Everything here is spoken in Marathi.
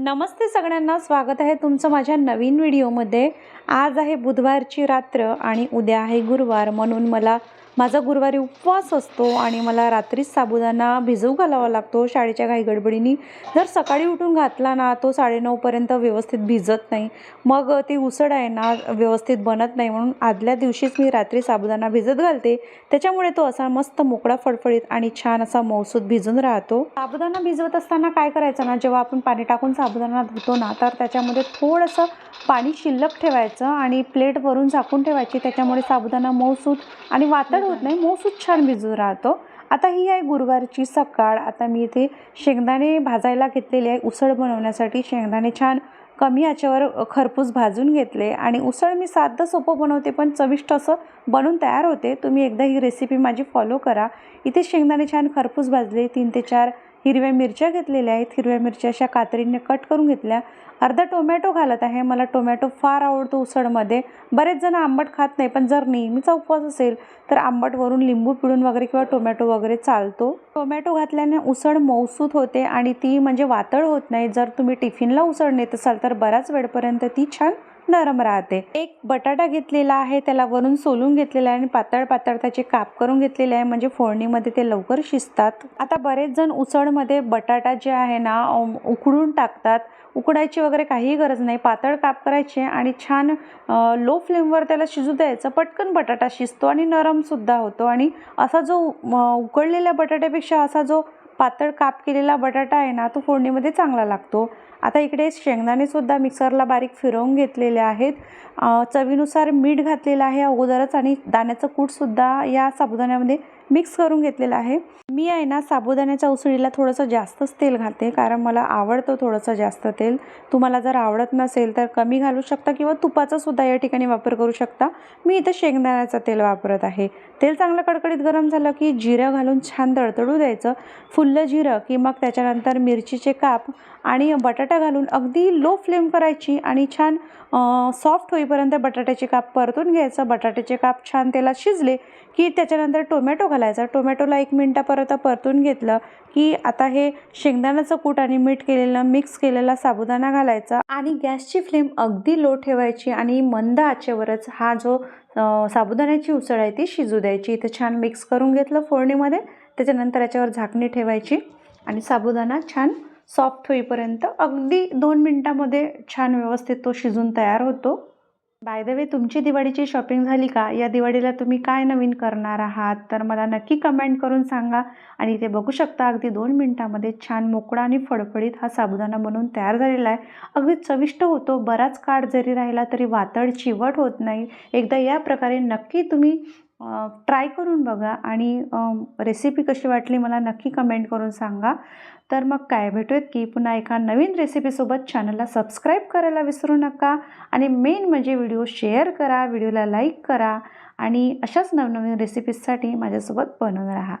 नमस्ते सगळ्यांना स्वागत आहे तुमचं माझ्या नवीन व्हिडिओमध्ये. आज आहे बुधवारची रात्र आणि उद्या आहे गुरुवार म्हणून मला माझा गुरुवारी उपवास असतो आणि मला रात्रीच साबुदाणा भिजवू घालावा लागतो. शाळेच्या घाई गडबडीने जर सकाळी उठून घातला ना तो साडेनऊपर्यंत व्यवस्थित भिजत नाही. मग ती उसळ आहे ना व्यवस्थित बनत नाही म्हणून आदल्या दिवशीच मी रात्री साबुदाणा भिजत घालते. त्याच्यामुळे तो असा मस्त मोकळा फडफडीत आणि छान असा मौसूद भिजून राहतो. साबुदाणा भिजवत असताना काय करायचं ना जेव्हा आपण पाणी टाकून साबुदाणा धुतो ना तर त्याच्यामध्ये थोडंसं पाणी शिल्लक ठेवायचं आणि प्लेट वरून झाकून ठेवायची त्याच्यामुळे साबुदाणा मऊसूत आणि वातड होत नाही मऊसूत छान भिजून राहतो. आता ही आहे गुरुवारची सकाळ. आता मी इथे शेंगदाणे भाजायला घेतलेले आहे. उसळ बनवण्यासाठी शेंगदाणे छान कमी याच्यावर खरपूस भाजून घेतले. आणि उसळ मी साधं सोपं बनवते पण चविष्ट असं बनून तयार होते. तुम्ही एकदा ही रेसिपी माझी फॉलो करा. इथे शेंगदाणे छान खरपूस भाजले तीन ते चार हिरव्या मिरच्या घेतलेल्या आहेत. हिरव्या मिरच्या अशा कात्रीने कट करून घेतल्या. अर्धा टोमॅटो घालत आहे. मला टोमॅटो फार आवडतो उसळमध्ये. बरेच जण आंबट खात नाही पण जर नेहमीचा उपवास असेल तर आंबटवरून लिंबू पिळून वगैरे किंवा टोमॅटो वगैरे चालतो. टोमॅटो घातल्याने उसळ मौसूत होते आणि ती म्हणजे वातळ होत नाही. जर तुम्ही टिफिनला उसळ नेत असाल तर बराच वेळपर्यंत ती छान नरम राहते. एक बटाटा घेतलेला आहे त्याला वरून सोलून घेतलेला आहे आणि पातळ पातळ त्याचे काप करून घेतलेले आहे. म्हणजे फोडणीमध्ये ते लवकर शिजतात. आता बरेच जण उसळमध्ये बटाटा जे आहे ना उकडून टाकतात. उकडायची वगैरे काहीही गरज नाही. पातळ काप करायचे आणि छान लो फ्लेमवर त्याला शिजू द्यायचं. पटकन बटाटा शिजतो आणि नरमसुद्धा होतो. आणि असा जो उकडलेल्या बटाट्यापेक्षा असा जो पातळ काप केलेला बटाटा आहे ना तो फोडणीमध्ये चांगला लागतो. आता इकडे शेंगदाणेसुद्धा मिक्सरला बारीक फिरवून घेतलेले आहेत. चवीनुसार मीठ घातलेलं आहे अगोदरच आणि दाण्याचं कूटसुद्धा या साबुदाण्यामध्ये मिक्स करून घेतलेलं आहे. मी आहे ना साबुदाण्याच्या उसळीला थोडंसं जास्तच तेल घालते कारण मला आवडतं थोडंसं जास्त तेल. तुम्हाला जर आवडत नसेल तर कमी घालू शकता किंवा तुपाचासुद्धा या ठिकाणी वापर करू शकता. मी इथं शेंगदाण्याचं तेल वापरत आहे. तेल चांगलं कडकडीत गरम झालं की जिरं घालून छान तडतडू द्यायचं. फुल्लं जिरं की मग त्याच्यानंतर मिरचीचे काप आणि बटाटा घालून अगदी लो फ्लेम करायची आणि छान सॉफ्ट होईपर्यंत बटाट्याचे काप परतून घ्यायचं. बटाट्याचे काप छान तेलात शिजले की त्याच्यानंतर टोमॅटो घालायचा. टोमॅटोला एक मिनटापर्यंत आता परतून घेतलं की आता हे शेंगदाण्याचं कूट आणि मीठ केलेलं मिक्स केलेला साबुदाणा घालायचा आणि गॅसची फ्लेम अगदी लो ठेवायची आणि मंद आचेवरच हा जो साबुदाण्याची उसळ आहे ती शिजू द्यायची. इथं छान मिक्स करून घेतलं फोडणीमध्ये. त्याच्यानंतर याच्यावर झाकणी ठेवायची आणि साबुदाणा छान सॉफ्ट होईपर्यंत अगदी दोन मिनटामध्ये छान व्यवस्थित तो शिजून तयार होतो. बाय द वे तुमची दिवाळीची शॉपिंग झाली का? या दिवाळीला तुम्ही काय नवीन करणार आहात? तर मला नक्की कमेंट करून सांगा आणि इथे बघू शकता अगदी दोन मिनटामध्ये छान मोकळा आणि फडफडीत हा साबुदाणा बनवून तयार झालेला आहे. अगदी चविष्ट होतो. बराच काळ जरी राहिला तरी वातड चिवट होत नाही. एकदा या प्रकारे नक्की तुम्ही ट्राय करून बघा आणि रेसिपी कशी वाटली मला नक्की कमेंट करून सांगा. तर मग काय भेटूयात की पुन्हा एका नवीन रेसिपीसोबत चॅनलला सबस्क्राईब करायला विसरू नका. आणि मेन म्हणजे व्हिडिओ शेअर करा व्हिडिओला लाईक करा आणि अशाच नवनवीन रेसिपीजसाठी माझ्यासोबत बनवून राहा.